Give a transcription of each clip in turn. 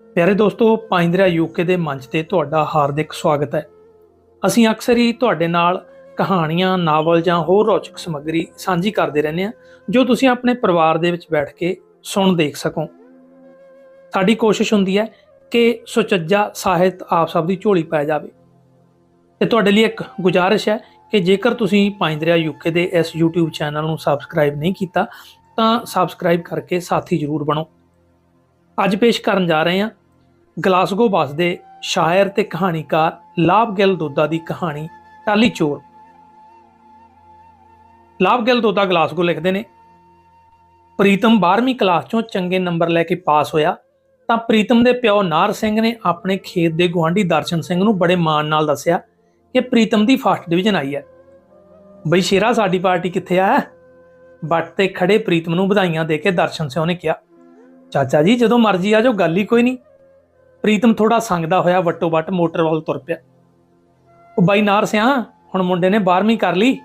ਪਿਆਰੇ ਦੋਸਤੋ ਪਾਇੰਦਰਾ ਯੂਕੇ ਦੇ ਮੰਚ ਤੇ ਤੁਹਾਡਾ ਹਾਰਦਿਕ ਸਵਾਗਤ ਹੈ। ਅਸੀਂ ਅਕਸਰ ਹੀ ਤੁਹਾਡੇ ਨਾਲ ਕਹਾਣੀਆਂ, ਨਾਵਲ ਜਾਂ ਹੋਰ ਰੌਚਕ ਸਮੱਗਰੀ ਸਾਂਝੀ ਕਰਦੇ ਰਹਿੰਦੇ ਹਾਂ, ਜੋ ਤੁਸੀਂ ਆਪਣੇ ਪਰਿਵਾਰ ਦੇ ਵਿੱਚ ਬੈਠ ਕੇ ਸੁਣ ਦੇਖ ਸਕੋ। ਸਾਡੀ ਕੋਸ਼ਿਸ਼ ਹੁੰਦੀ ਹੈ ਕਿ ਸੁਚੱਜਾ ਸਾਹਿਤ ਆਪ ਸਭ ਦੀ ਝੋਲੀ ਪੈ ਜਾਵੇ। ਤੇ ਤੁਹਾਡੇ ਲਈ ਇੱਕ ਗੁਜ਼ਾਰਿਸ਼ ਹੈ ਕਿ ਜੇਕਰ ਤੁਸੀਂ ਪਾਇੰਦਰਾ ਯੂਕੇ ਦੇ ਇਸ YouTube ਚੈਨਲ ਨੂੰ ਸਬਸਕ੍ਰਾਈਬ ਨਹੀਂ ਕੀਤਾ, ਤਾਂ ਸਬਸਕ੍ਰਾਈਬ ਕਰਕੇ ਸਾਥੀ ਜ਼ਰੂਰ ਬਣੋ। ਅੱਜ ਪੇਸ਼ ਕਰਨ ਜਾ ਰਹੇ ਹਾਂ ਗਲਾਸਗੋ ਵੱਸਦੇ ਸ਼ਾਇਰ ਤੇ ਕਹਾਣੀਕਾਰ ਲਾਭ ਗਿੱਲ ਦੋਦਾ ਦੀ ਕਹਾਣੀ ਟਾਲੀ ਚੋਰ। ਲਾਭ ਗਿੱਲ ਦੋਦਾ ਗਲਾਸਗੋ ਲਿਖਦੇ ਨੇ, ਪ੍ਰੀਤਮ 12ਵੀਂ ਕਲਾਸ ਚੋਂ ਚੰਗੇ ਨੰਬਰ ਲੈ ਕੇ ਪਾਸ ਹੋਇਆ, ਤਾਂ ਪ੍ਰੀਤਮ ਦੇ ਪਿਓ ਨਾਰ ਸਿੰਘ ਨੇ ਆਪਣੇ ਖੇਤ ਦੇ ਗੁਆਂਢੀ ਦਰਸ਼ਨ ਸਿੰਘ ਨੂੰ ਬੜੇ ਮਾਣ ਨਾਲ ਦੱਸਿਆ ਕਿ ਪ੍ਰੀਤਮ ਦੀ ਫਸਟ ਡਿਵੀਜ਼ਨ ਆਈ ਹੈ। ਬਈ ਸ਼ੇਰਾ, ਸਾਡੀ ਪਾਰਟੀ ਕਿੱਥੇ ਆ ਬੱਟ ਤੇ ਖੜੇ ਪ੍ਰੀਤਮ ਨੂੰ ਵਧਾਈਆਂ ਦੇ ਕੇ ਦਰਸ਼ਨ ਸਿੰਘ ਨੇ ਕਿਹਾ ਚਾਚਾ ਜੀ, ਜਦੋਂ ਮਰਜ਼ੀ ਆ ਜਾਓ, ਗੱਲ ਹੀ ਕੋਈ ਨਹੀਂ। ਪ੍ਰੀਤਮ ਥੋੜਾ ਸੰਗਦਾ ਹੋਇਆ, ਵੱਟੋ ਵੱਟ ਮੋਟਰ ਵੱਲ ਤੁਰ ਪਿਆ। ਉਹ ਬਾਈ ਨਾਰ ਸਿਆ, ਹੁਣ ਮੁੰਡੇ ਨੇ 12ਵੀਂ ਕਰ ਲਈ।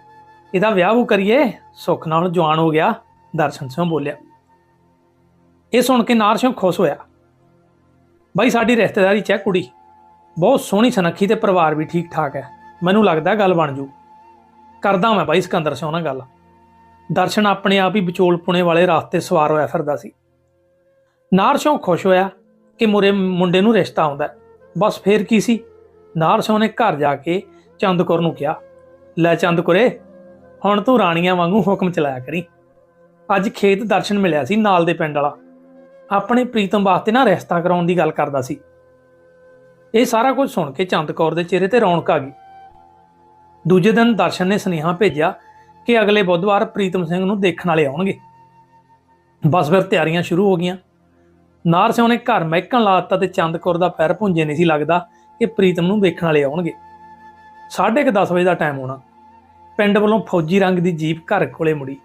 ਇਹਦਾ ਵਿਆਹ ਉਹ ਕਰੀਏ, ਸੁੱਖ ਨਾਲ ਜਵਾਨ ਹੋ ਗਿਆ, ਦਰਸ਼ਨ ਸਿੰਘ ਬੋਲਿਆ। ਇਹ ਸੁਣ ਕੇ ਨਾਰ ਸਿੰਘ ਖੁਸ਼ ਹੋਇਆ। ਬਾਈ, ਸਾਡੀ ਰਿਸ਼ਤੇਦਾਰੀ ਚ ਹੈ ਕੁੜੀ। ਬਹੁਤ ਸੋਹਣੀ ਸੁਨੱਖੀ ਤੇ ਪਰਿਵਾਰ ਵੀ ਠੀਕ ਠਾਕ ਹੈ। ਮੈਨੂੰ ਲੱਗਦਾ ਗੱਲ ਬਣ ਜੂ। ਕਰਦਾ ਮੈਂ ਬਾਈ, ਸਿਕੰਦਰ ਸਿੰਘ ਨਾਲ ਗੱਲ। ਦਰਸ਼ਨ ਆਪਣੇ ਆਪ ਹੀ ਵਿਚੋਲ ਪੁਣੇ ਵਾਲੇ ਰਸਤੇ ਸਵਾਰ ਹੋਇਆ ਫਿਰਦਾ ਸੀ। ਨਾਰ ਸਿੰਘ ਖੁਸ਼ ਹੋਇਆ ਕਿ ਮੁਰੇ ਮੁੰਡੇ ਨੂੰ ਰਿਸ਼ਤਾ ਆਉਂਦਾ ਬਸ ਫੇਰ ਕੀ ਸੀ? ਨਾਰ ਸਿੰਘ ਨੇ ਘਰ ਜਾ ਕੇ ਚੰਦਕੁਰ ਨੂੰ ਕਿਹਾ, ਲੈ ਚੰਦਕੁਰੇ, ਹੁਣ ਤੂੰ ਰਾਣੀਆਂ ਵਾਂਗੂ ਹੁਕਮ ਚਲਾਇਆ ਕਰੀ। ਅੱਜ ਖੇਤ ਦਰਸ਼ਨ ਮਿਲਿਆ ਸੀ ਨਾਲ ਦੇ ਪਿੰਡ ਵਾਲਾ। ਆਪਣੇ ਪ੍ਰੀਤਮ ਵਾਸਤੇ ਨਾ ਰਿਸ਼ਤਾ ਕਰਾਉਣ ਦੀ ਗੱਲ ਕਰਦਾ ਸੀ। ਇਹ ਸਾਰਾ ਕੁਝ ਸੁਣ ਕੇ ਚੰਦਕੌਰ ਦੇ ਚਿਹਰੇ ਤੇ ਰੌਣਕ ਆ ਗਈ। ਦੂਜੇ ਦਿਨ ਦਰਸ਼ਨ ਨੇ ਸੁਨੇਹਾ ਭੇਜਿਆ ਕਿ ਅਗਲੇ ਬੁੱਧਵਾਰ ਪ੍ਰੀਤਮ ਸਿੰਘ ਨੂੰ ਦੇਖਣ ਵਾਲੇ ਆਉਣਗੇ। ਬਸ ਫਿਰ ਤਿਆਰੀਆਂ ਸ਼ੁਰੂ ਹੋ ਗਈਆਂ। ਨਾਰ ਸਿੰਘ ਨੇ ਘਰ ਮਹਿਕਣ ਲਾਤਾ ਤੇ ਚੰਦਕੌਰ ਦਾ ਪੈਰ ਪੁੰਜੇ ਨਹੀਂ ਸੀ ਲੱਗਦਾ ਕਿ ਪ੍ਰੀਤਮ ਨੂੰ ਵੇਖਣ ਵਾਲੇ ਆਉਣਗੇ। 10:30 ਵਜੇ ਦਾ ਟਾਈਮ ਹੋਣਾ। ਪਿੰਡ ਵੱਲੋਂ ਫੌਜੀ ਰੰਗ ਦੀ ਜੀਪ ਘਰ ਕੋਲੇ ਮੁੜੀ।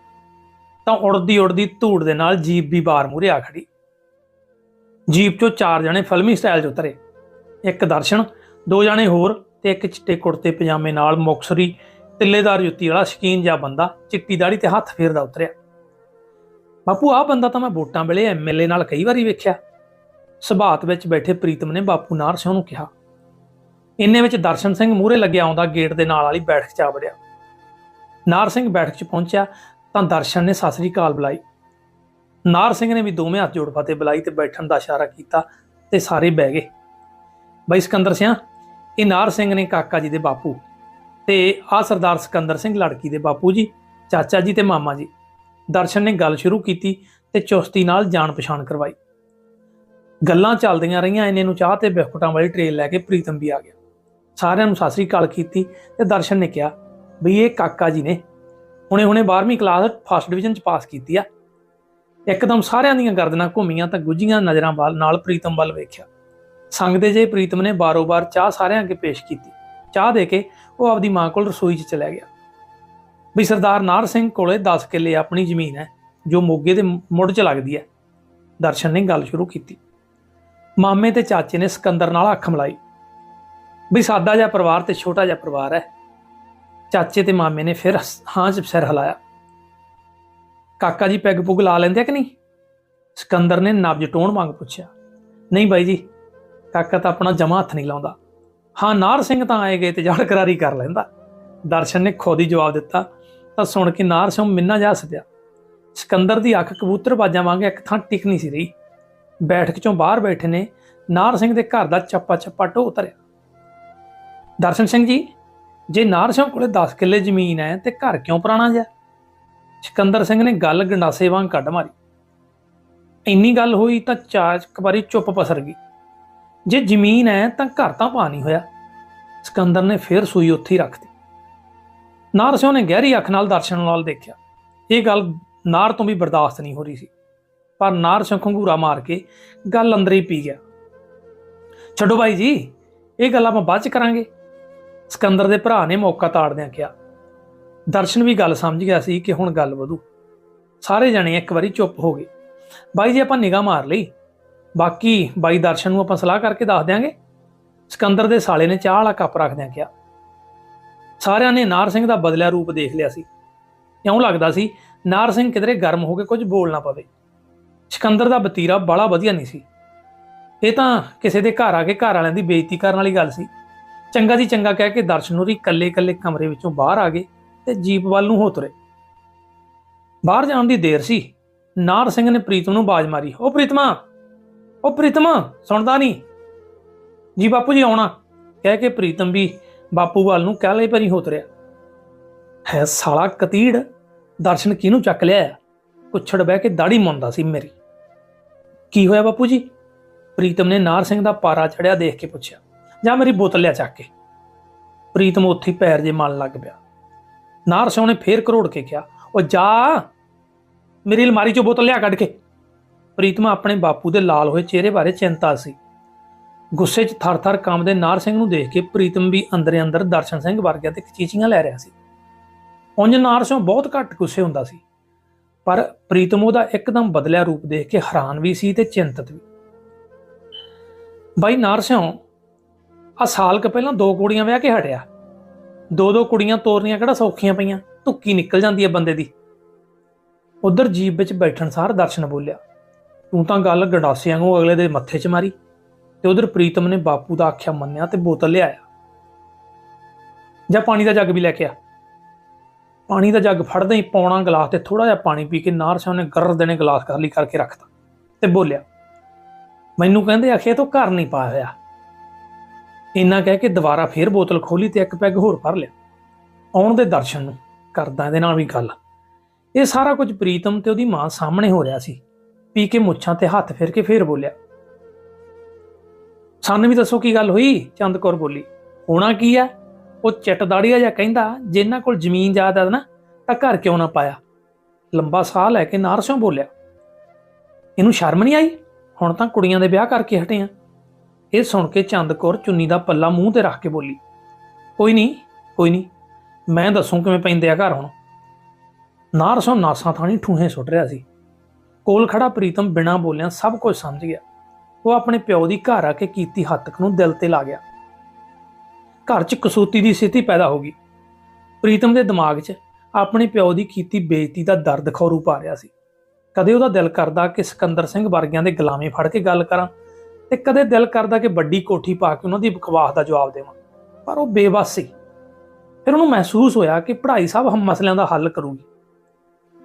ਤਾਂ ਉੜਦੀ ਉੜਦੀ ਧੂੜ ਦੇ ਨਾਲ ਜੀਪ ਵੀ ਬਾਹਰ ਮੂਰੇ ਆ ਖੜੀ। ਜੀਪ ਚੋਂ ਚਾਰ ਜਣੇ ਫਿਲਮੀ ਸਟਾਈਲ 'ਚ ਉਤਰੇ। ਇੱਕ ਦਰਸ਼ਨ, ਦੋ ਜਣੇ ਹੋਰ ਤੇ ਇੱਕ ਚਿੱਟੇ ਕੁੜਤੇ ਪਜਾਮੇ ਨਾਲ ਮੁਕਸਰੀ, ਤਿੱਲੇਦਾਰ ਜੁੱਤੀ ਵਾਲਾ ਸ਼ਕੀਨ ਜਾਂ ਬੰਦਾ ਚਿੱਟੀ ਦਾੜੀ ਤੇ ਹੱਥ ਫੇਰਦਾ ਉਤਰਿਆ। ਬਾਪੂ, ਆਹ ਬੰਦਾ ਤਾਂ ਮੈਂ ਵੋਟਾਂ ਵੇਲੇ ਐਮਐਲਏ ਨਾਲ ਕਈ ਵਾਰੀ ਵੇਖਿਆ। ਸਭਾਤ ਵਿੱਚ ਬੈਠੇ ਪ੍ਰੀਤਮ ਨੇ ਬਾਪੂ ਨਾਰ ਸਿੰਘ ਨੂੰ ਕਿਹਾ। ਇੰਨੇ ਵਿੱਚ ਦਰਸ਼ਨ ਸਿੰਘ ਮੂਹਰੇ ਲੱਗਿਆ ਆਉਂਦਾ, ਗੇਟ ਦੇ ਨਾਲ ਵਾਲੀ ਬੈਠਕ 'ਚ ਆ ਵੜਿਆ। ਨਾਰ ਸਿੰਘ ਬੈਠਕ 'ਚ ਪਹੁੰਚਿਆ ਤਾਂ ਦਰਸ਼ਨ ਨੇ ਸਤਿ ਸ੍ਰੀ ਅਕਾਲ ਬੁਲਾਈ। ਨਾਰ ਸਿੰਘ ਨੇ ਵੀ ਦੋਵੇਂ ਹੱਥ ਜੋੜ ਫਤਿਹ ਬੁਲਾਈ ਤੇ ਬੈਠਣ ਦਾ ਇਸ਼ਾਰਾ ਕੀਤਾ ਤੇ ਸਾਰੇ ਬਹਿ ਗਏ। ਬਾਈ ਸਿਕੰਦਰ ਸਿੰਘ ਇਹ ਨਾਰ ਸਿੰਘ ਨੇ ਕਾਕਾ ਜੀ ਦੇ ਬਾਪੂ ਤੇ ਆ ਸਰਦਾਰ ਸਿਕੰਦਰ ਸਿੰਘ ਲੜਕੀ ਦੇ ਬਾਪੂ ਜੀ, ਚਾਚਾ ਜੀ ਤੇ ਮਾਮਾ ਜੀ। ਦਰਸ਼ਨ ਨੇ ਗੱਲ ਸ਼ੁਰੂ ਕੀਤੀ ਤੇ ਚੁਸਤੀ ਨਾਲ ਜਾਣ ਪਛਾਣ ਕਰਵਾਈ। ਗੱਲਾਂ ਚੱਲਦੀਆਂ ਰਹੀਆਂ ਇਹਨੇ ਨੂੰ ਚਾਹ ਤੇ ਬਿਸਕੁਟਾਂ ਵਾਲੀ ਟ੍ਰੇਨ ਲੈ ਕੇ ਪ੍ਰੀਤਮ ਵੀ ਆ ਗਿਆ। ਸਾਰਿਆਂ ਨੂੰ ਸਤਿ ਸ੍ਰੀ ਅਕਾਲ ਕੀਤੀ ਤੇ ਦਰਸ਼ਨ ਨੇ ਕਿਹਾ ਵੀ ਇਹ ਕਾਕਾ ਜੀ ਨੇ। ਹੁਣੇ ਹੁਣੇ 12ਵੀਂ ਕਲਾਸ ਫਸਟ ਡਿਵੀਜ਼ਨ ਚ ਪਾਸ ਕੀਤੀ ਆ। ਇੱਕਦਮ ਸਾਰਿਆਂ ਦੀਆਂ ਗਰਦਨਾਂ ਘੁੰਮੀਆਂ ਤਾਂ ਗੁੱਝੀਆਂ ਨਜ਼ਰਾਂ ਵੱਲ ਨਾਲ ਪ੍ਰੀਤਮ ਵੱਲ ਵੇਖਿਆ। ਸੰਗਦੇ ਜੇ ਪ੍ਰੀਤਮ ਨੇ ਬਾਰੋ-ਬਾਰ ਚਾਹ ਸਾਰਿਆਂ ਅੱਗੇ ਪੇਸ਼ ਕੀਤੀ। ਚਾਹ ਦੇ ਕੇ ਉਹ ਆਪਦੀ ਮਾਂ ਕੋਲ ਰਸੋਈ 'ਚ ਚਲਾ ਗਿਆ। ਵੀ ਸਰਦਾਰ ਨਾਰ ਸਿੰਘ ਕੋਲੇ 10 ਕਿੱਲੇ ਆਪਣੀ ਜ਼ਮੀਨ ਹੈ, ਜੋ ਮੋਗੇ ਦੇ ਮੁੱਢ 'ਚ ਲੱਗਦੀ ਹੈ। ਦਰਸ਼ਨ ਨੇ ਗੱਲ ਸ਼ੁਰੂ ਕੀਤੀ। ਮਾਮੇ ਤੇ ਚਾਚੇ ਨੇ ਸਿਕੰਦਰ ਨਾਲ ਅੱਖ ਮਲਾਈ। ਵੀ ਸਾਦਾ ਜਿਹਾ ਪਰਿਵਾਰ ਤੇ ਛੋਟਾ ਜਿਹਾ ਪਰਿਵਾਰ ਹੈ। ਚਾਚੇ ਤੇ ਮਾਮੇ ਨੇ ਫਿਰ ਹਾਂ 'ਚ ਸਿਰ ਹਿਲਾਇਆ। ਕਾਕਾ ਜੀ ਪੈਗ ਪੁਗ ਲਾ ਲੈਂਦੇ ਆ ਕਿ ਨਹੀਂ? ਸਿਕੰਦਰ ਨੇ ਨਬਜ ਟੋਣ ਵਾਂਗ ਪੁੱਛਿਆ। ਨਹੀਂ ਬਾਈ ਜੀ, ਕਾਕਾ ਤਾਂ ਆਪਣਾ ਜਮਾ ਹੱਥ ਨਹੀਂ ਲਾਉਂਦਾ। ਹਾਂ, ਨਾਰ ਸਿੰਘ ਤਾਂ ਆਏ ਗਏ ਤੇ ਜੜ ਕਰਾਰੀ ਕਰ ਲੈਂਦਾ। ਦਰਸ਼ਨ ਨੇ ਖੁਦ ਹੀ ਜਵਾਬ ਦਿੱਤਾ ਤਾਂ ਸੁਣ ਕੇ ਨਾਰ ਸਿੰਘ ਮਿੰਨਾ ਜਾ ਸਦਿਆ। ਸਿਕੰਦਰ ਦੀ ਅੱਖ ਕਬੂਤਰਬਾਜ਼ਾਂ ਵਾਂਗ ਇੱਕ ਥਾਂ ਟਿਕ ਨਹੀਂ ਸੀ ਰਹੀ। ਬੈਠਕ ਚੋਂ ਬਾਹਰ ਬੈਠੇ ਨੇ, ਨਾਰ ਸਿੰਘ ਦੇ ਘਰ ਦਾ ਚੱਪਾ ਚੱਪਾ ਢੋ ਉਤਰਿਆ। ਦਰਸ਼ਨ ਸਿੰਘ ਜੀ, ਜੇ ਨਾਰ ਸਿੰਘ ਕੋਲੇ 10 ਕਿੱਲੇ ਜ਼ਮੀਨ ਹੈ ਤੇ ਘਰ ਕਿਉਂ ਪੁਰਾਣਾ ਜਿਹਾ? ਸਿਕੰਦਰ ਸਿੰਘ ਨੇ ਗੱਲ ਗੰਡਾਸੇ ਵਾਂਗ ਕੱਢ ਮਾਰੀ। ਇੰਨੀ ਗੱਲ ਹੋਈ ਤਾਂ ਚਾਚ ਵਾਰੀ ਚੁੱਪ ਪਸਰ ਗਈ। ਜੇ ਜ਼ਮੀਨ ਹੈ ਤਾਂ ਘਰ ਤਾਂ ਪਾ ਨਹੀਂ ਹੋਇਆ। ਸਿਕੰਦਰ ਨੇ ਫੇਰ ਸੂਈ ਉੱਥੇ ਹੀ ਰੱਖਤੀ ਨਾਰ ਸਿੰਘ ਨੇ ਗਹਿਰੀ ਅੱਖ ਨਾਲ ਦਰਸ਼ਨ ਨਾਲ ਦੇਖਿਆ। ਇਹ ਗੱਲ ਨਾਰ ਤੋਂ ਵੀ ਬਰਦਾਸ਼ਤ ਨਹੀਂ ਹੋ ਰਹੀ ਸੀ। ਪਰ ਨਾਰ ਸਿੰਘ ਖੰਗੂਰਾ ਮਾਰ ਕੇ ਗੱਲ ਅੰਦਰ ਹੀ ਪੀ ਗਿਆ। ਛੱਡੋ ਭਾਈ ਜੀ, ਇਹ ਗੱਲ ਆਪਾਂ ਬਾਅਦ ਚ ਕਰਾਂਗੇ। ਸਿਕੰਦਰ ਦੇ ਭਰਾ ਨੇ ਮੌਕਾ ਤਾੜਦਿਆਂ ਕਿਹਾ। ਦਰਸ਼ਨ ਵੀ ਗੱਲ ਸਮਝ ਗਿਆ ਸੀ ਕਿ ਹੁਣ ਗੱਲ ਵਧੂ। ਸਾਰੇ ਜਣੇ ਇੱਕ ਵਾਰੀ ਚੁੱਪ ਹੋ ਗਏ। ਬਾਈ ਜੀ, ਆਪਾਂ ਨਿਗਾਹ ਮਾਰ ਲਈ। ਬਾਕੀ ਬਾਈ ਦਰਸ਼ਨ ਨੂੰ ਆਪਾਂ ਸਲਾਹ ਕਰਕੇ ਦੱਸ ਦਿਆਂਗੇ। ਸਿਕੰਦਰ ਦੇ ਸਾਲੇ ਨੇ ਚਾਹ ਵਾਲਾ ਕੱਪ ਰੱਖਦਿਆਂ ਕਿਹਾ। ਸਾਰਿਆਂ ਨੇ ਨਾਰ ਸਿੰਘ ਦਾ ਬਦਲਿਆ ਰੂਪ ਦੇਖ ਲਿਆ ਸੀ। ਇਉਂ ਲੱਗਦਾ ਸੀ, ਨਾਰ ਸਿੰਘ ਕਿਧਰੇ ਗਰਮ ਹੋ ਕੇ ਕੁਝ ਬੋਲ ਨਾ ਪਵੇ। ਸਿਕੰਦਰ ਦਾ ਬਤੀਰਾ ਬੜਾ ਵਧੀਆ ਨਹੀਂ ਸੀ। ਇਹ ਤਾਂ ਕਿਸੇ ਦੇ ਘਰ ਆ ਕੇ ਘਰ ਵਾਲਿਆਂ ਦੀ ਬੇਇੱਜ਼ਤੀ ਕਰਨ ਵਾਲੀ ਗੱਲ ਸੀ। ਚੰਗਾ ਦੀ ਚੰਗਾ ਕਹਿ ਕੇ ਦਰਸ਼ਨ ਹੋਰੀ ਇਕੱਲੇ-ਇਕੱਲੇ ਕਮਰੇ ਵਿੱਚੋਂ ਬਾਹਰ ਆ ਗਏ ਤੇ ਜੀਪ ਵੱਲ ਨੂੰ ਹੋ ਤੁਰੇ। ਬਾਹਰ ਜਾਣ ਦੀ ਦੇਰ ਸੀ। ਨਾਰ ਸਿੰਘ ਨੇ ਪ੍ਰੀਤਮ ਨੂੰ ਬਾਜ਼ ਮਾਰੀ ਉਹ ਪ੍ਰੀਤਮਾ! ਉਹ ਪ੍ਰੀਤਮ! ਸੁਣਦਾ ਨਹੀਂ? ਜੀ ਬਾਪੂ ਜੀ, ਆਉਣਾ। ਕਹਿ ਕੇ ਪ੍ਰੀਤਮ ਵੀ ਬਾਪੂ ਵੱਲ ਨੂੰ ਕਹਿ ਲਈ ਭਰੀ ਹੋ ਹੈ ਸਾਲਾ ਕਤੀੜ, ਦਰਸ਼ਨ ਕਿਹਨੂੰ ਚੱਕ ਲਿਆ ਆ? ਕੁੱਛੜ ਬਹਿ ਕੇ ਦਾੜੀ ਮੁੰਦਾ ਸੀ ਮੇਰੀ। ਕੀ ਹੋਇਆ ਬਾਪੂ ਜੀ? ਪ੍ਰੀਤਮ ਨੇ ਨਾਰ ਸਿੰਘ ਦਾ ਪਾਰਾ ਚੜਿਆ ਦੇਖ ਕੇ ਪੁੱਛਿਆ। ਜਾਂ ਮੇਰੀ ਬੋਤਲ ਲਿਆ ਚੱਕ ਕੇ? ਪ੍ਰੀਤਮ ਉੱਥੇ ਪੈਰ ਜੇ ਮਲ ਲੱਗ ਪਿਆ। ਨਾਰ ਸਿੰਘ ਨੇ ਫੇਰ ਕਰੋੜ ਕੇ ਕਿਹਾ ਉਹ ਜਾ, ਮੇਰੀ ਅਲਮਾਰੀ ਚੋਂ ਬੋਤਲ ਲਿਆ ਕੱਢ ਕੇ। ਪ੍ਰੀਤਮ ਆਪਣੇ ਬਾਪੂ ਦੇ ਲਾਲ ਹੋਏ ਚਿਹਰੇ ਬਾਰੇ ਚਿੰਤਾ ਸੀ। ਗੁੱਸੇ 'ਚ ਥਰ-ਥਰ ਕੰਬਦੇ ਨਾਰ ਸਿੰਘ ਨੂੰ ਦੇਖ ਕੇ ਪ੍ਰੀਤਮ ਵੀ ਅੰਦਰੇ ਅੰਦਰ ਦਰਸ਼ਨ ਸਿੰਘ ਵਰਗਿਆ ਤੇ ਚੀਚੀਆਂ ਲੈ ਰਿਹਾ ਸੀ। ਉਂਝ ਨਾਰ ਸਿੰਘ ਬਹੁਤ ਘੱਟ ਗੁੱਸੇ ਹੁੰਦਾ ਸੀ, ਪਰ ਪ੍ਰੀਤਮ ਉਹਦਾ ਇੱਕਦਮ ਬਦਲਿਆ ਰੂਪ ਦੇਖ ਕੇ ਹੈਰਾਨ ਵੀ ਸੀ ਤੇ ਚਿੰਤਤ ਵੀ। ਬਾਈ ਨਾਰ ਸਿੰਘ ਆ ਸਾਲ ਕ ਪਹਿਲਾਂ ਦੋ ਕੁੜੀਆਂ ਵਿਆਹ ਕੇ ਹਟਿਆ। ਦੋ ਦੋ ਕੁੜੀਆਂ ਤੋਰਨੀਆਂ ਕਿਹੜਾ ਸੌਖੀਆਂ ਪਈਆਂ, ਧੁੱਕੀ ਨਿਕਲ ਜਾਂਦੀ ਹੈ ਬੰਦੇ ਦੀ। ਉਧਰ ਜੀਪ ਵਿੱਚ ਬੈਠਣ ਸਾਰ ਦਰਸ਼ਨ ਬੋਲਿਆ, ਤੂੰ ਤਾਂ ਗੱਲ ਗੰਡਾਸਿਆਂ ਨੂੰ ਅਗਲੇ ਦੇ ਮੱਥੇ 'ਚ ਮਾਰੀ। ਤੇ ਉਧਰ ਪ੍ਰੀਤਮ ਨੇ ਬਾਪੂ ਦਾ ਆਖਿਆ ਮੰਨਿਆ ਤੇ ਬੋਤਲ ਲਿਆਇਆ। ਜਾਂ ਪਾਣੀ ਦਾ ਜੱਗ ਵੀ ਲੈ ਕੇ ਆ। ਪਾਣੀ ਦਾ ਜੱਗ ਫੜਦੇ ਹੀ ਪੌਣਾ ਗਲਾਸ ਤੇ ਥੋੜਾ ਜਿਹਾ ਪਾਣੀ ਪੀ ਕੇ ਨਾਰ ਸਿੰਘ ਨੇ ਗਰਰ ਦੇਣੇ ਗਲਾਸ ਖਾਲੀ ਕਰਕੇ ਰੱਖਤਾ ਤੇ ਬੋਲਿਆ, ਮੈਨੂੰ ਕਹਿੰਦੇ ਆਖੇ ਤੂੰ ਘਰ ਨਹੀਂ ਪਾ ਹੋਇਆ। ਇੰਨਾ ਕਹਿ ਕੇ ਦੁਬਾਰਾ ਫੇਰ ਬੋਤਲ ਖੋਲੀ ਤੇ ਇੱਕ ਪੈਗ ਹੋਰ ਭਰ ਲਿਆ। ਆਉਣ ਦੇ ਦਰਸ਼ਨ ਨੂੰ ਕਰਦਾ ਇਹਦੇ ਨਾਲ ਵੀ ਗੱਲ। ਇਹ ਸਾਰਾ ਕੁਝ ਪ੍ਰੀਤਮ ਤੇ ਉਹਦੀ ਮਾਂ ਸਾਹਮਣੇ ਹੋ ਰਿਹਾ ਸੀ। ਪੀ ਕੇ ਮੁੱਛਾਂ ਤੇ ਹੱਥ ਫੇਰ ਕੇ ਫੇਰ ਬੋਲਿਆ ਸਾਨੂੰ ਵੀ ਦੱਸੋ ਕੀ ਗੱਲ ਹੋਈ? ਚੰਦ ਕੌਰ ਬੋਲੀ, ਹੋਣਾ ਕੀ ਆ? ਉਹ ਚਿੱਟ ਦਾੜੀਆ ਜਿਹਾ ਕਹਿੰਦਾ ਇਹਨਾਂ ਕੋਲ ਜ਼ਮੀਨ ਜ਼ਿਆਦਾ ਨਾ, ਤਾਂ ਘਰ ਕਿਉਂ ਨਾ ਪਾਇਆ? ਲੰਬਾ ਸਾਹ ਲੈ ਕੇ ਨਾਰ ਸਿੰਘ ਬੋਲਿਆ, ਇਹਨੂੰ ਸ਼ਰਮ ਨਹੀਂ ਆਈ? ਹੁਣ ਤਾਂ ਕੁੜੀਆਂ ਦੇ ਵਿਆਹ ਕਰਕੇ ਹਟੇ ਆ। ਇਹ ਸੁਣ ਕੇ ਚੰਦ ਕੌਰ ਚੁੰਨੀ ਦਾ ਪੱਲਾ ਮੂੰਹ ਤੇ ਰੱਖ ਕੇ ਬੋਲੀ, ਕੋਈ ਨਹੀਂ ਕੋਈ ਨਹੀਂ, ਮੈਂ ਦੱਸੂ ਕਿਵੇਂ ਪੈਂਦੇ ਆ ਘਰ ਹੁਣ। ਨਾਰ ਸਿੰਘ ਨਾਸਾਂ ਥਾਣੀ ਠੂਹੇ ਸੁੱਟ ਰਿਹਾ ਸੀ। ਕੋਲ ਖੜਾ ਪ੍ਰੀਤਮ ਬਿਨਾਂ ਬੋਲਿਆਂ ਸਭ ਕੁਝ ਸਮਝ ਗਿਆ। ਉਹ ਆਪਣੇ ਪਿਓ ਦੀ ਘਰ ਆ ਕੇ ਕੀਤੀ ਹੱਤਕ ਨੂੰ ਦਿਲ ਤੇ ਲਾ ਗਿਆ। ਘਰ 'ਚ ਕਸੂਤੀ ਦੀ ਸਥਿਤੀ ਪੈਦਾ ਹੋ ਗਈ। ਪ੍ਰੀਤਮ ਦੇ ਦਿਮਾਗ 'ਚ ਆਪਣੇ ਪਿਓ ਦੀ ਕੀਤੀ ਬੇਇੱਜ਼ਤੀ ਦਾ ਦਰਦ ਖੌਰੂ ਪਾ ਰਿਹਾ ਸੀ। ਕਦੇ ਉਹਦਾ ਦਿਲ ਕਰਦਾ ਕਿ ਸਿਕੰਦਰ ਸਿੰਘ ਵਰਗਿਆਂ ਦੇ ਗੁਲਾਮੇ ਫੜ ਕੇ ਗੱਲ ਕਰਾਂ ਤੇ ਕਦੇ ਦਿਲ ਕਰਦਾ ਕਿ ਵੱਡੀ ਕੋਠੀ ਪਾ ਕੇ ਉਹਨਾਂ ਦੀ ਬਕਵਾਸ ਦਾ ਜਵਾਬ ਦੇਵਾਂ। ਪਰ ਉਹ ਬੇਵਸ ਸੀ। ਫਿਰ ਉਹਨੂੰ ਮਹਿਸੂਸ ਹੋਇਆ ਕਿ ਪੜ੍ਹਾਈ ਸਾਹਿਬ ਹਮ ਮਸਲਿਆਂ ਦਾ ਹੱਲ ਕਰੂਗੀ।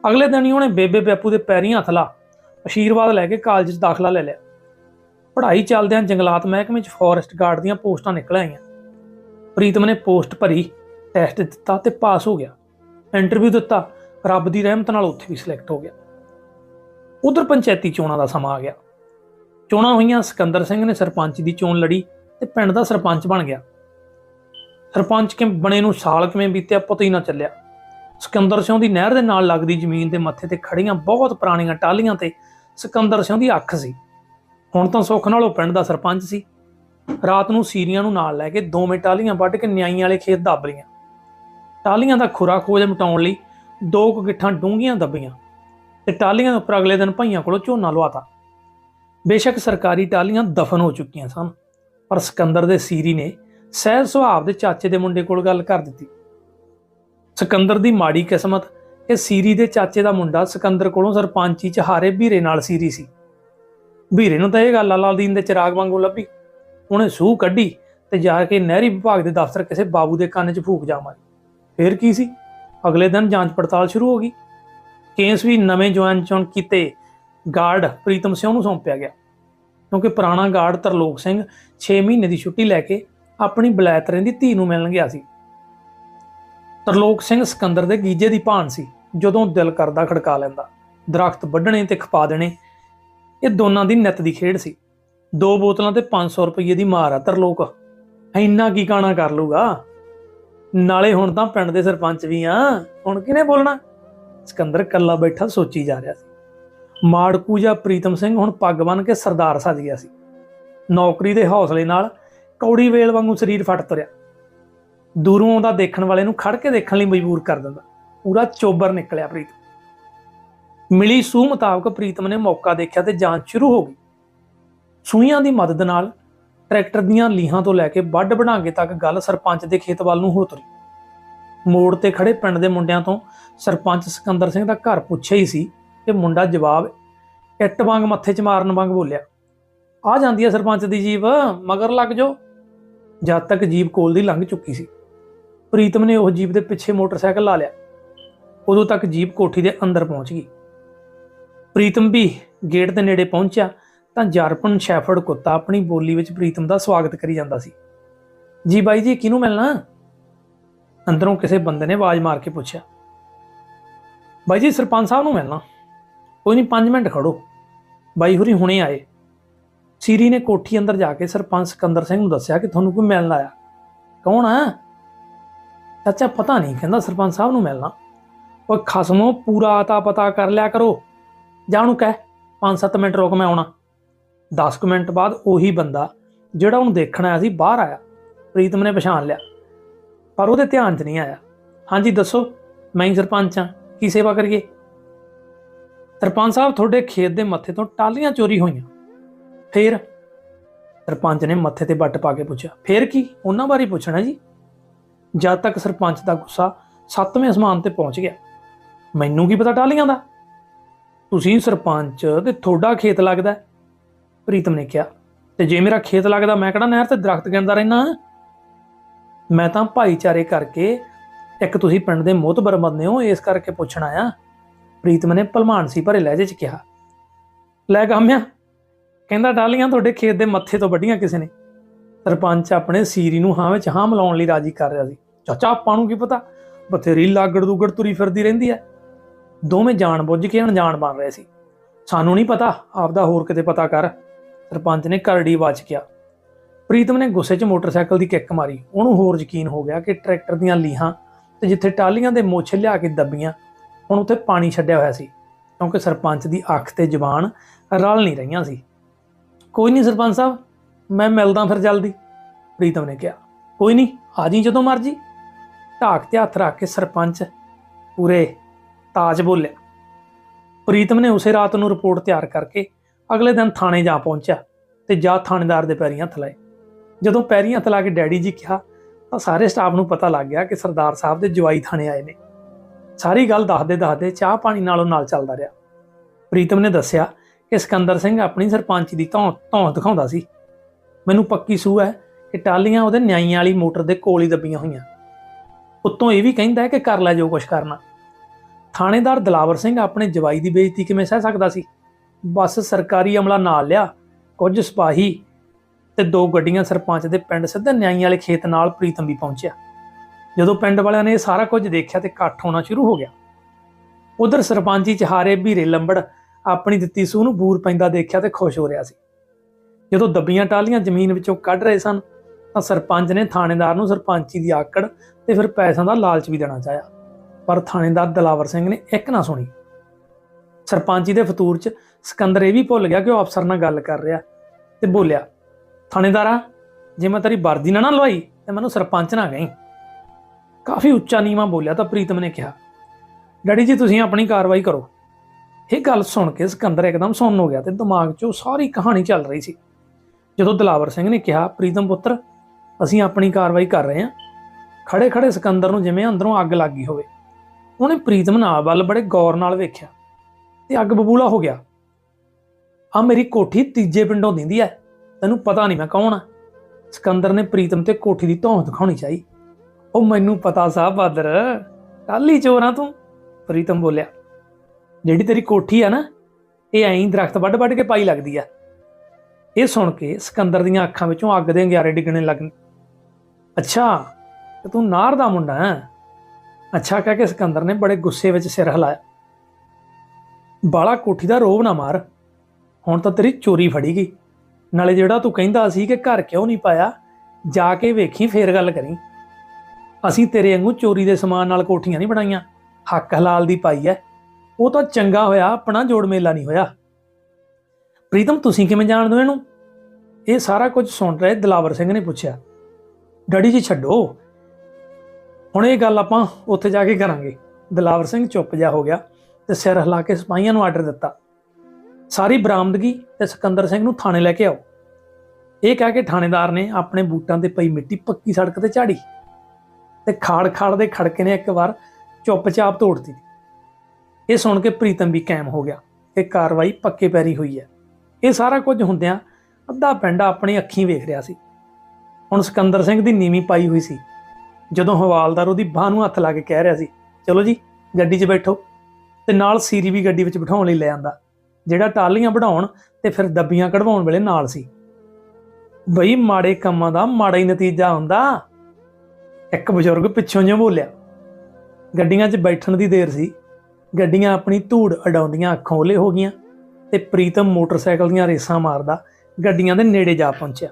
ਅਗਲੇ ਦਿਨ ਹੀ ਉਹਨੇ ਬੇਬੇ ਬੈਪੂ ਦੇ ਪੈਰੀਂ ਹੱਥ ਲਾ ਆਸ਼ੀਰਵਾਦ ਲੈ ਕੇ ਕਾਲਜ 'ਚ ਦਾਖਲਾ ਲੈ ਲਿਆ। ਪੜ੍ਹਾਈ ਚੱਲਦਿਆਂ ਜੰਗਲਾਤ ਮਹਿਕਮੇ 'ਚ ਫੋਰੈਸਟ ਗਾਰਡ ਦੀਆਂ ਪੋਸਟਾਂ ਨਿਕਲ ਆਈਆਂ। ਪ੍ਰੀਤਮ ਨੇ ਪੋਸਟ ਭਰੀ ਟੈਸਟ ਦਿੱਤਾ ਤੇ ਪਾਸ ਹੋ ਗਿਆ। ਇੰਟਰਵਿਊ ਦਿੱਤਾ, ਰੱਬ ਦੀ ਰਹਿਮਤ ਨਾਲ ਉੱਥੇ ਵੀ ਸਿਲੈਕਟ ਹੋ ਗਿਆ। ਉਧਰ ਪੰਚਾਇਤੀ ਚੋਣਾਂ ਦਾ ਸਮਾਂ ਆ ਗਿਆ। ਚੋਣਾਂ ਹੋਈਆਂ, ਸਿਕੰਦਰ ਸਿੰਘ ਨੇ ਸਰਪੰਚ ਦੀ ਚੋਣ ਲੜੀ ਤੇ ਪਿੰਡ ਦਾ ਸਰਪੰਚ ਬਣ ਗਿਆ। ਸਰਪੰਚ ਕਿ ਬਣੇ ਨੂੰ ਸਾਲ ਕਿਵੇਂ ਬੀਤਿਆ ਪਤਾ ਹੀ ਨਾ ਚੱਲਿਆ। ਸਿਕੰਦਰ ਸਿੰਘ ਦੀ ਨਹਿਰ ਦੇ ਨਾਲ ਲੱਗਦੀ ਜ਼ਮੀਨ ਦੇ ਮੱਥੇ ਤੇ ਖੜੀਆਂ ਬਹੁਤ ਪੁਰਾਣੀਆਂ ਟਾਹਲੀਆਂ ਤੇ ਸਿਕੰਦਰ ਸਿੰਘ ਦੀ ਅੱਖ ਸੀ। ਹੁਣ ਤਾਂ ਸੁੱਖ ਨਾਲ ਉਹ ਪਿੰਡ ਦਾ ਸਰਪੰਚ ਸੀ। ਰਾਤ ਨੂੰ ਸੀਰੀਆਂ ਨੂੰ ਨਾਲ ਲੈ ਕੇ ਦੋਵੇਂ ਟਾਲੀਆਂ ਵੱਢ ਕੇ ਨਿਆਈਆਂ ਵਾਲੇ ਖੇਤ ਦੱਬ ਲਈਆਂ। ਟਾਲੀਆਂ ਦਾ ਖੁਰਾ ਖੋਜ ਮਟਾਉਣ ਲਈ ਦੋ ਕੁ ਗਿੱਠਾਂ ਡੂੰਘੀਆਂ ਦੱਬੀਆਂ ਤੇ ਟਾਲੀਆਂ ਦੇ ਉੱਪਰ ਅਗਲੇ ਦਿਨ ਭਈਆਂ ਕੋਲੋਂ ਝੋਨਾ ਲਵਾਤਾ। ਬੇਸ਼ੱਕ ਸਰਕਾਰੀ ਟਾਲੀਆਂ ਦਫਨ ਹੋ ਚੁੱਕੀਆਂ ਸਨ, ਪਰ ਸਿਕੰਦਰ ਦੇ ਸੀਰੀ ਨੇ ਸਹਿਜ ਸੁਭਾਅ ਦੇ ਚਾਚੇ ਦੇ ਮੁੰਡੇ ਕੋਲ ਗੱਲ ਕਰ ਦਿੱਤੀ। ਸਿਕੰਦਰ ਦੀ ਮਾੜੀ ਕਿਸਮਤ, ਇਹ ਸੀਰੀ ਦੇ ਚਾਚੇ ਦਾ ਮੁੰਡਾ ਸਿਕੰਦਰ ਕੋਲੋਂ ਸਰਪੰਚੀ ਚ ਹਾਰੇ ਵੀਰੇ ਨਾਲ ਸੀਰੀ ਸੀ। ਵੀਰੇ ਨੂੰ ਤਾਂ ਇਹ ਗੱਲ ਅਲਾਦੀਨ ਦੇ ਚਿਰਾਗ ਵਾਂਗੂ ਲੱਭੀ। ਉਹਨੇ ਸੂਹ ਕੱਢੀ ਤੇ ਜਾ ਕੇ ਨਹਿਰੀ ਵਿਭਾਗ ਦੇ ਦਫ਼ਤਰ ਕਿਸੇ ਬਾਬੂ ਦੇ ਕੰਨ 'ਚ ਫੂਕ ਜਾ ਮਾਰੀ। ਫੇਰ ਕੀ ਸੀ? ਅਗਲੇ ਦਿਨ ਜਾਂਚ ਪੜਤਾਲ ਸ਼ੁਰੂ ਹੋ ਗਈ। ਕੇਸ ਵੀ ਨਵੇਂ ਜੁਆਇਨ ਚੁਣ ਕੀਤੇ ਗਾਰਡ ਪ੍ਰੀਤਮ ਸਿੰਘ ਨੂੰ ਸੌਂਪਿਆ ਗਿਆ। ਕਿਉਂਕਿ ਪੁਰਾਣਾ ਗਾਰਡ ਤਰਲੋਕ ਸਿੰਘ 6 ਮਹੀਨੇ ਦੀ ਛੁੱਟੀ ਲੈ ਕੇ ਆਪਣੀ ਬਲੈਤ ਰਹਿੰਦੀ ਧੀ ਨੂੰ ਮਿਲਣ ਗਿਆ ਸੀ। ਤਰਲੋਕ ਸਿੰਘ ਸਿਕੰਦਰ ਦੇ ਗੀਜੇ ਦੀ ਭਾਨ ਸੀ, ਜਦੋਂ ਦਿਲ ਕਰਦਾ ਖੜਕਾ ਲੈਂਦਾ। ਦਰਖਤ ਵੱਢਣੇ ਤੇ ਖਪਾ ਦੇਣੇ ਇਹ ਦੋਨਾਂ ਦੀ ਨਿੱਤ ਦੀ ਖੇਡ ਸੀ। ਦੋ ਬੋਤਲਾਂ ਤੇ 500 ਰੁਪਏ ਦੀ ਮਾਰ ਆ ਤਰਲੋਕ। ਇੰਨਾ ਕੀ ਕਾਣਾ ਕਰ ਲੂਗਾ ਨਾਲੇ ਹੁਣ ਤਾਂ ਪਿੰਡ ਦੇ ਸਰਪੰਚ ਵੀ ਆ। ਹੁਣ ਕਿਹਨੇ ਬੋਲਣਾ? ਸਿਕੰਦਰ ਕੱਲਾ ਬੈਠਾ ਸੋਚੀ ਜਾ ਰਿਹਾ ਸੀ। ਮਾੜਕੂ ਜਾਂ ਪ੍ਰੀਤਮ ਸਿੰਘ ਹੁਣ ਪੱਗ ਬੰਨ ਕੇ ਸਰਦਾਰ ਸੱਜ ਗਿਆ ਸੀ। ਨੌਕਰੀ ਦੇ ਹੌਸਲੇ ਨਾਲ ਕੌੜੀ ਵੇਲ ਵਾਂਗੂ ਸਰੀਰ ਫਟ ਤੁਰਿਆ। ਦੂਰੋਂ ਆਉਂਦਾ ਦੇਖਣ ਵਾਲੇ ਨੂੰ ਖੜ ਕੇ ਦੇਖਣ ਲਈ ਮਜਬੂਰ ਕਰ ਦਿੰਦਾ। ਪੂਰਾ ਚੋਬਰ ਨਿਕਲਿਆ ਪ੍ਰੀਤਮ। ਮਿਲੀ ਸੂਹ ਮੁਤਾਬਕ ਪ੍ਰੀਤਮ ਨੇ ਮੌਕਾ ਦੇਖਿਆ ਤੇ ਜਾਂਚ ਸ਼ੁਰੂ ਹੋ ਗਈ। ਸੂਈਆਂ ਦੀ ਮਦਦ ਨਾਲ ਟਰੈਕਟਰ ਦੀਆਂ ਲੀਹਾਂ ਤੋਂ ਲੈ ਕੇ ਵੱਡ ਬਣਾਗੇ ਤੱਕ ਗੱਲ ਸਰਪੰਚ ਦੇ ਖੇਤ ਵੱਲ ਨੂੰ ਹੋ ਤੁਰੀ। ਮੋੜ ਤੇ ਖੜੇ ਪਿੰਡ ਦੇ ਮੁੰਡਿਆਂ ਤੋਂ ਸਰਪੰਚ ਸਿਕੰਦਰ ਸਿੰਘ ਦਾ ਘਰ ਪੁੱਛਿਆ ਹੀ ਸੀ ਕਿ ਮੁੰਡਾ ਜਵਾਬ ਇੱਟ ਵਾਂਗ ਮੱਥੇ 'ਚ ਮਾਰਨ ਵਾਂਗ ਬੋਲਿਆ, ਆ ਜਾਂਦੀ ਹੈ ਸਰਪੰਚ ਦੀ ਜੀਬ ਮਗਰ ਲੱਗ ਜਾਓ। ਜਦ ਤੱਕ ਜੀਬ ਕੋਲ ਦੀ ਲੰਘ ਚੁੱਕੀ ਸੀ। ਪ੍ਰੀਤਮ ਨੇ ਉਹ ਜੀਬ ਦੇ ਪਿੱਛੇ ਮੋਟਰਸਾਈਕਲ ਲਾ ਲਿਆ। ਉਦੋਂ ਤੱਕ ਜੀਪ ਕੋਠੀ ਦੇ ਅੰਦਰ ਪਹੁੰਚ ਗਈ। ਪ੍ਰੀਤਮ ਵੀ ਗੇਟ ਦੇ ਨੇੜੇ ਪਹੁੰਚਿਆ ਤਾਂ ਜਰਪਨ ਸ਼ੈਫਰਡ ਕੁੱਤਾ ਆਪਣੀ ਬੋਲੀ ਵਿੱਚ ਪ੍ਰੀਤਮ ਦਾ ਸਵਾਗਤ ਕਰੀ ਜਾਂਦਾ ਸੀ। ਜੀ ਬਾਈ ਜੀ, ਕਿਹਨੂੰ ਮਿਲਣਾ? ਅੰਦਰੋਂ ਕਿਸੇ ਬੰਦੇ ਨੇ ਆਵਾਜ਼ ਮਾਰ ਕੇ ਪੁੱਛਿਆ। ਬਾਈ ਜੀ, ਸਰਪੰਚ ਸਾਹਿਬ ਨੂੰ ਮਿਲਣਾ। ਕੋਈ ਨਹੀਂ 5 ਮਿੰਟ ਖੜੋ। ਬਾਈ ਹੁਰੀ ਹੁਣੇ ਆਏ। ਸੀਰੀ ਨੇ ਕੋਠੀ ਅੰਦਰ ਜਾ ਕੇ ਸਰਪੰਚ ਸਿਕੰਦਰ ਸਿੰਘ ਨੂੰ ਦੱਸਿਆ ਕਿ ਤੁਹਾਨੂੰ ਕੋਈ ਮਿਲਣ ਆਇਆ। ਕੌਣ ਆ? ਚਾਚਾ ਪਤਾ ਨਹੀਂ, ਕਹਿੰਦਾ ਸਰਪੰਚ ਸਾਹਿਬ ਨੂੰ ਮਿਲਣਾ। ਓਏ ਖਸਮੋ, ਪੂਰਾ ਆਤਾ ਪਤਾ ਕਰ ਲਿਆ ਕਰੋ। ਜਾਂ ਉਹਨੂੰ ਕਹਿ 5-7 ਮਿੰਟ ਰੁਕ ਮੈਂ ਆਉਣਾ। 10 ਕੁ ਮਿੰਟ ਬਾਅਦ ਉਹੀ ਬੰਦਾ ਜਿਹੜਾ ਉਹਨੂੰ ਦੇਖਣ ਆਇਆ ਸੀ, ਬਾਹਰ ਆਇਆ। ਪ੍ਰੀਤਮ ਨੇ ਪਛਾਣ ਲਿਆ। ਪਰ ਉਹਦੇ ਧਿਆਨ 'ਚ ਨਹੀਂ ਆਇਆ। ਹਾਂਜੀ, ਦੱਸੋ, ਮੈਂ ਹੀ ਸਰਪੰਚ ਹਾਂ, ਕੀ ਸੇਵਾ ਕਰੀਏ? ਸਰਪੰਚ ਸਾਹਿਬ ਤੁਹਾਡੇ ਖੇਤ ਦੇ ਮੱਥੇ ਤੋਂ ਟਾਲੀਆਂ ਚੋਰੀ ਹੋਈਆਂ। ਫੇਰ ਸਰਪੰਚ ਨੇ ਮੱਥੇ ਤੇ ਬੱਟ ਪਾ ਕੇ ਪੁੱਛਿਆ, ਫੇਰ ਕੀ? ਉਹਨਾਂ ਬਾਰੇ ਪੁੱਛਣਾ ਜੀ। ਜਦ ਤੱਕ ਸਰਪੰਚ ਦਾ ਗੁੱਸਾ ਸੱਤਵੇਂ ਅਸਮਾਨ ਤੇ ਪਹੁੰਚ ਗਿਆ, ਮੈਨੂੰ ਕੀ ਪਤਾ ਟਾਲੀਆਂ ਦਾ? ਤੁਸੀਂ ਸਰਪੰਚ ਤੇ ਤੁਹਾਡਾ ਖੇਤ ਲੱਗਦਾ ਪ੍ਰੀਤਮ ਨੇ ਕਿਹਾ। ਤੇ ਜੇ ਮੇਰਾ ਖੇਤ ਲੱਗਦਾ, ਮੈਂ ਕਿਹੜਾ ਨਹਿਰ ਤੇ ਦਰਖਤ ਗਿਣਦਾ ਰਹਿਣਾ ਮੈਂ ਤਾਂ ਭਾਈਚਾਰੇ ਕਰਕੇ ਇੱਕ ਤੁਸੀਂ ਪਿੰਡ ਦੇ ਮੋਹਤਬਰ ਬੰਦੇ ਹੋ ਇਸ ਕਰਕੇ ਪੁੱਛਣ ਆਇਆ। ਪ੍ਰੀਤਮ ਨੇ ਭਲਮਾਨ ਸੀ ਭਰੇ ਲਹਿਜੇ 'ਚ ਕਿਹਾ। ਲੈ ਗਾਮਿਆ, ਕਹਿੰਦਾ ਡਾਲੀਆਂ ਤੁਹਾਡੇ ਖੇਤ ਦੇ ਮੱਥੇ ਤੋਂ ਵੱਡੀਆਂ ਕਿਸੇ ਨੇ। ਸਰਪੰਚ ਆਪਣੇ ਸੀਰੀ ਨੂੰ ਹਾਂ ਵਿੱਚ ਹਾਂ ਮਿਲਾਉਣ ਲਈ ਰਾਜੀ ਕਰ ਰਿਹਾ ਸੀ। ਚਾਚਾ, ਆਪਾਂ ਨੂੰ ਕੀ ਪਤਾ? ਬਥੇਰੀ ਲਾਗੜ ਦੂਗੜ ਤੁਰੀ ਫਿਰਦੀ ਰਹਿੰਦੀ ਹੈ। ਦੋਵੇਂ ਜਾਣ ਬੁੱਝ ਕੇ ਅਣਜਾਣ ਬਣ ਰਹੇ ਸੀ। ਸਾਨੂੰ ਨਹੀਂ ਪਤਾ, ਆਪਦਾ ਹੋਰ ਕਿਤੇ ਪਤਾ ਕਰ। ਸਰਪੰਚ ਨੇ ਕਰੜੀ ਆਵਾਜ਼ ਕਿਹਾ ਪ੍ਰੀਤਮ ਨੇ ਗੁੱਸੇ 'ਚ ਮੋਟਰਸਾਈਕਲ ਦੀ ਕਿੱਕ ਮਾਰੀ। ਉਹਨੂੰ ਹੋਰ ਯਕੀਨ ਹੋ ਗਿਆ ਕਿ ਟਰੈਕਟਰ ਦੀਆਂ ਲੀਹਾਂ ਤੇ ਜਿੱਥੇ ਟਾਲੀਆਂ ਦੇ ਮੋਛੇ ਲਿਆ ਕੇ ਦੱਬੀਆਂ, ਹੁਣ ਉੱਥੇ ਪਾਣੀ ਛੱਡਿਆ ਹੋਇਆ ਸੀ, ਕਿਉਂਕਿ ਸਰਪੰਚ ਦੀ ਅੱਖ ਤੇ ਜ਼ੁਬਾਨ ਰਲ ਨਹੀਂ ਰਹੀਆਂ ਸੀ। ਕੋਈ ਨਹੀਂ ਸਰਪੰਚ ਸਾਹਿਬ, ਮੈਂ ਮਿਲਦਾ ਫਿਰ ਜਲਦੀ, ਪ੍ਰੀਤਮ ਨੇ ਕਿਹਾ। ਕੋਈ ਨਹੀਂ, ਆ ਜੀ ਜਦੋਂ ਮਰਜ਼ੀ। ਢਾਕ ਤੇ ਹੱਥ ਰੱਖ ਕੇ ਸਰਪੰਚ ਪੂਰੇ ਤਾਜ ਬੋਲਿਆ। ਪ੍ਰੀਤਮ ਨੇ ਉਸੇ ਰਾਤ ਨੂੰ ਰਿਪੋਰਟ ਤਿਆਰ ਕਰਕੇ ਅਗਲੇ ਦਿਨ ਥਾਣੇ ਜਾ ਪਹੁੰਚਿਆ ਤੇ ਜਾ ਥਾਣੇਦਾਰ ਦੇ ਪੈਰੀਂ ਹੱਥ ਲਾਏ। ਜਦੋਂ ਪੈਰੀਂ ਹੱਥ ਲਾ ਕੇ ਡੈਡੀ ਜੀ ਕਿਹਾ, ਤਾਂ ਸਾਰੇ ਸਟਾਫ ਨੂੰ ਪਤਾ ਲੱਗ ਗਿਆ ਕਿ ਸਰਦਾਰ ਸਾਹਿਬ ਦੇ ਜਵਾਈ ਥਾਣੇ ਆਏ ਨੇ। ਸਾਰੀ ਗੱਲ ਦੱਸਦੇ ਦੱਸਦੇ ਚਾਹ ਪਾਣੀ ਨਾਲੋਂ ਨਾਲ ਚੱਲਦਾ ਰਿਹਾ। ਪ੍ਰੀਤਮ ਨੇ ਦੱਸਿਆ ਕਿ ਸਿਕੰਦਰ ਸਿੰਘ ਆਪਣੀ ਸਰਪੰਚ ਦੀ ਧੌਂ ਧੌਂ ਦਿਖਾਉਂਦਾ ਸੀ। ਮੈਨੂੰ ਪੱਕੀ ਸੂਹ ਹੈ ਕਿ ਟਾਲੀਆਂ ਉਹਦੇ ਨਿਆਈਆਂ ਵਾਲੀ ਮੋਟਰ ਦੇ ਕੋਲ ਹੀ ਦੱਬੀਆਂ ਹੋਈਆਂ। ਉੱਤੋਂ ਇਹ ਵੀ ਕਹਿੰਦਾ ਹੈ ਕਿ ਕਰ ਲੈ ਜੋ ਕੁਛ ਕਰਨਾ। ਥਾਣੇਦਾਰ ਦਲਾਵਰ ਸਿੰਘ ਆਪਣੇ ਜਵਾਈ ਦੀ ਬੇਇੱਜ਼ਤੀ ਕਿਵੇਂ ਸਹਿ ਸਕਦਾ ਸੀ? ਬਸ ਸਰਕਾਰੀ ਅਮਲਾ ਨਾਲ ਲਿਆ, ਕੁਝ ਸਿਪਾਹੀ ਤੇ ਦੋ ਗੱਡੀਆਂ ਸਰਪੰਚ ਦੇ ਪਿੰਡ ਸਿੱਧਾ ਨਿਆਈ ਵਾਲੇ ਖੇਤ ਨਾਲ ਪ੍ਰੀਤਮ ਵੀ ਪਹੁੰਚਿਆ। ਜਦੋਂ ਪਿੰਡ ਵਾਲਿਆਂ ਨੇ ਇਹ ਸਾਰਾ ਕੁਝ ਦੇਖਿਆ ਤੇ ਇਕੱਠ ਹੋਣਾ ਸ਼ੁਰੂ ਹੋ ਗਿਆ। ਉਧਰ ਸਰਪੰਚੀ ਚਹਾਰੇ ਵੀਰੇ ਲੰਬੜ ਆਪਣੀ ਦਿੱਤੀ ਸੂਹ ਨੂੰ ਬੂਰ ਪੈਂਦਾ ਦੇਖਿਆ ਤੇ ਖੁਸ਼ ਹੋ ਰਿਹਾ ਸੀ। ਜਦੋਂ ਦੱਬੀਆਂ ਟਾਲੀਆਂ ਜ਼ਮੀਨ ਵਿੱਚੋਂ ਕੱਢ ਰਹੇ ਸਨ, ਤਾਂ ਸਰਪੰਚ ਨੇ ਥਾਣੇਦਾਰ ਨੂੰ ਸਰਪੰਚੀ ਦੀ ਆਕੜ ਤੇ ਫਿਰ ਪੈਸਿਆਂ ਦਾ ਲਾਲਚ ਵੀ ਦੇਣਾ ਚਾਹਿਆ। ਪਰ ਥਾਣੇਦਾਰ ਦਲਾਵਰ ਸਿੰਘ ਨੇ ਇੱਕ ਨਾ ਸੁਣੀ। ਸਰਪੰਚੀ ਦੇ ਫਤੂਰ 'ਚ ਸਿਕੰਦਰ ਇਹ ਵੀ ਭੁੱਲ ਗਿਆ ਕਿ ਉਹ ਅਫਸਰ ਨਾਲ ਗੱਲ ਕਰ ਰਿਹਾ ਤੇ ਬੋਲਿਆ, ਥਾਣੇਦਾਰਾ, ਜੇ ਮੈਂ ਤੇਰੀ ਵਰਦੀ ਨਾ ਨਾ ਲਵਾਈ, ਤੇ ਮੈਨੂੰ ਸਰਪੰਚ ਨਾ ਕਹੀਂ। ਕਾਫੀ ਉੱਚਾ ਨੀਵਾਂ ਬੋਲਿਆ ਤਾਂ ਪ੍ਰੀਤਮ ਨੇ ਕਿਹਾ, ਡੈਡੀ ਜੀ, ਤੁਸੀਂ ਆਪਣੀ ਕਾਰਵਾਈ ਕਰੋ। ਇਹ ਗੱਲ ਸੁਣ ਕੇ ਸਿਕੰਦਰ ਇੱਕਦਮ ਸੁੰਨ ਹੋ ਗਿਆ ਤੇ ਦਿਮਾਗ 'ਚੋਂ ਸਾਰੀ ਕਹਾਣੀ ਚੱਲ ਰਹੀ ਸੀ। ਜਦੋਂ ਦਲਾਵਰ ਸਿੰਘ ਨੇ ਕਿਹਾ, ਪ੍ਰੀਤਮ ਪੁੱਤਰ, ਅਸੀਂ ਆਪਣੀ ਕਾਰਵਾਈ ਕਰ ਰਹੇ ਹਾਂ। ਖੜੇ ਖੜੇ ਸਿਕੰਦਰ ਨੂੰ ਜਿਵੇਂ ਅੰਦਰੋਂ ਅੱਗ ਲੱਗੀ ਹੋਵੇ ਉਹਨੇ ਪ੍ਰੀਤਮ ਨਾਲ ਵੱਲ ਬੜੇ ਗੌਰ ਨਾਲ ਵੇਖਿਆ ਤੇ ਅੱਗ ਬਬੂਲਾ ਹੋ ਗਿਆ। ਆ ਮੇਰੀ ਕੋਠੀ ਤੀਜੇ ਪਿੰਡੋਂ ਦਿੰਦੀ ਐ। ਤੈਨੂੰ ਪਤਾ ਨਹੀਂ ਮੈਂ ਕੌਣ ਆ। ਸਿਕੰਦਰ ਨੇ ਪ੍ਰੀਤਮ ਤੇ ਕੋਠੀ ਦੀ ਧੌਂ ਦਿਖਾਉਣੀ ਚਾਹੀ। ਉਹ ਮੈਨੂੰ ਪਤਾ ਸਾਹਿਬ ਬਾਦਰ ਕਾਲੀ ਚੋਰਾਂ ਤੂੰ? ਪ੍ਰੀਤਮ ਬੋਲਿਆ, ਜਿਹੜੀ ਤੇਰੀ ਕੋਠੀ ਆ ਨਾ, ਇਹ ਐਂ ਦਰਖਤ ਵੱਢ ਵੱਢ ਕੇ ਪਾਈ ਲੱਗਦੀ ਆ। ਇਹ ਸੁਣ ਕੇ ਸਿਕੰਦਰ ਦੀਆਂ ਅੱਖਾਂ ਵਿੱਚੋਂ ਅੱਗ ਦੇ ਅੰਗਿਆਰੇ ਡਿੱਗਣੇ ਲੱਗ ਅੱਛਾ, ਤੂੰ ਨਾਰ ਦਾ ਮੁੰਡਾ ਹੈ ਅੱਛਾ ਕਹਿ ਕੇ ਸਿਕੰਦਰ ਨੇ ਬੜੇ ਗੁੱਸੇ ਵਿੱਚ ਸਿਰ ਹਿਲਾਇਆ। ਬਾਲਾ ਕੋਠੀ ਦਾ ਰੋਬ ਨਾ ਮਾਰ, ਹੁਣ ਤਾਂ ਤੇਰੀ ਚੋਰੀ ਫੜੀ ਗਈ। ਨਾਲੇ ਜਿਹੜਾ ਤੂੰ ਕਹਿੰਦਾ ਸੀ ਕਿ ਘਰ ਕਿਉਂ ਨਹੀਂ ਪਾਇਆ, ਜਾ ਕੇ ਵੇਖੀ, ਫੇਰ ਗੱਲ ਕਰੀ। ਅਸੀਂ ਤੇਰੇ ਵਾਂਗੂ ਚੋਰੀ ਦੇ ਸਮਾਨ ਨਾਲ ਕੋਠੀਆਂ ਨਹੀਂ ਬਣਾਈਆਂ, ਹੱਕ ਹਲਾਲ ਦੀ ਪਾਈ ਐ। ਉਹ ਤਾਂ ਚੰਗਾ ਹੋਇਆ, ਆਪਣਾ ਜੋੜ ਮੇਲਾ ਨਹੀਂ ਹੋਇਆ। ਪ੍ਰੀਤਮ, ਤੁਸੀਂ ਕਿਵੇਂ ਜਾਣਦੇ ਹੋ ਇਹਨੂੰ? ਇਹ ਸਾਰਾ ਕੁਝ ਸੁਣ ਰਹੇ ਦਲਾਵਰ ਸਿੰਘ ਨੇ ਪੁੱਛਿਆ। ਡੈਡੀ ਜੀ, ਛੱਡੋ। ਹੁਣ ਇਹ ਗੱਲ ਆਪਾਂ ਉੱਥੇ ਜਾ ਕੇ ਕਰਾਂਗੇ। ਦਲਾਵਰ ਸਿੰਘ ਚੁੱਪ ਜਾ ਹੋ ਗਿਆ ਤੇ ਸਿਰ ਹਿਲਾ ਕੇ ਸਿਪਾਹੀਆਂ ਨੂੰ ਆਰਡਰ ਦਿੱਤਾ। ਸਾਰੀ ਬਰਾਮਦਗੀ ਤੇ ਸਿਕੰਦਰ ਸਿੰਘ ਨੂੰ ਥਾਣੇ ਲੈ ਕੇ ਆਓ। ਇਹ ਕਹਿ ਕੇ ਥਾਣੇਦਾਰ ਨੇ ਆਪਣੇ ਬੂਟਾਂ ਤੇ ਪਈ ਮਿੱਟੀ ਪੱਕੀ ਸੜਕ ਤੇ ਝਾੜੀ ਤੇ ਖਾੜ ਖਾੜ ਦੇ ਖੜਕੇ ਨੇ ਇੱਕ ਵਾਰ ਚੁੱਪਚਾਪ ਤੋੜਤੀ ਇਹ ਸੁਣ ਕੇ ਪ੍ਰੀਤਮ ਵੀ ਕਾਇਮ ਹੋ ਗਿਆ ਇਹ ਕਾਰਵਾਈ ਪੱਕੇ ਪੈਰੀ ਹੋਈ ਹੈ। ਇਹ ਸਾਰਾ ਕੁਝ ਹੁੰਦਿਆਂ ਅੱਧਾ ਪਿੰਡ ਆਪਣੀ ਅੱਖੀਂ ਵੇਖ ਰਿਹਾ ਸੀ। ਹੁਣ ਸਿਕੰਦਰ ਸਿੰਘ ਦੀ ਨੀਵੀਂ ਪਾਈ ਹੋਈ ਸੀ। ਜਦੋਂ ਹਵਾਲਦਾਰ ਉਹਦੀ ਬਾਹ ਨੂੰ ਹੱਥ ਲਾ ਕੇ ਕਹਿ ਰਿਹਾ ਸੀ, ਚਲੋ ਜੀ, ਗੱਡੀ 'ਚ ਬੈਠੋ। ਤੇ ਨਾਲ ਸੀਰੀ ਵੀ ਗੱਡੀ ਵਿੱਚ ਬਿਠਾਉਣ ਲਈ ਲੈ ਆਂਦਾ। ਜਿਹੜਾ ਟਾਲੀਆਂ ਵਢਾਉਣ ਤੇ ਫਿਰ ਡੱਬੀਆਂ ਕਢਵਾਉਣ ਵੇਲੇ ਨਾਲ ਸੀ। ਬਈ, ਮਾੜੇ ਕੰਮਾਂ ਦਾ ਮਾੜਾ ਹੀ ਨਤੀਜਾ ਹੁੰਦਾ। ਇੱਕ ਬਜ਼ੁਰਗ ਪਿੱਛੋਂ ਜਿਹਾ ਬੋਲਿਆ। ਗੱਡੀਆਂ 'ਚ ਬੈਠਣ ਦੀ ਦੇਰ ਸੀ। ਗੱਡੀਆਂ ਆਪਣੀ ਧੂੜ ਅਡਾਉਂਦੀਆਂ ਅੱਖੋਂ ਓਲੇ ਹੋ ਗਈਆਂ ਤੇ ਪ੍ਰੀਤਮ ਮੋਟਰਸਾਈਕਲ ਦੀਆਂ ਰੇਸਾਂ ਮਾਰਦਾ ਗੱਡੀਆਂ ਦੇ ਨੇੜੇ ਜਾ ਪਹੁੰਚਿਆ।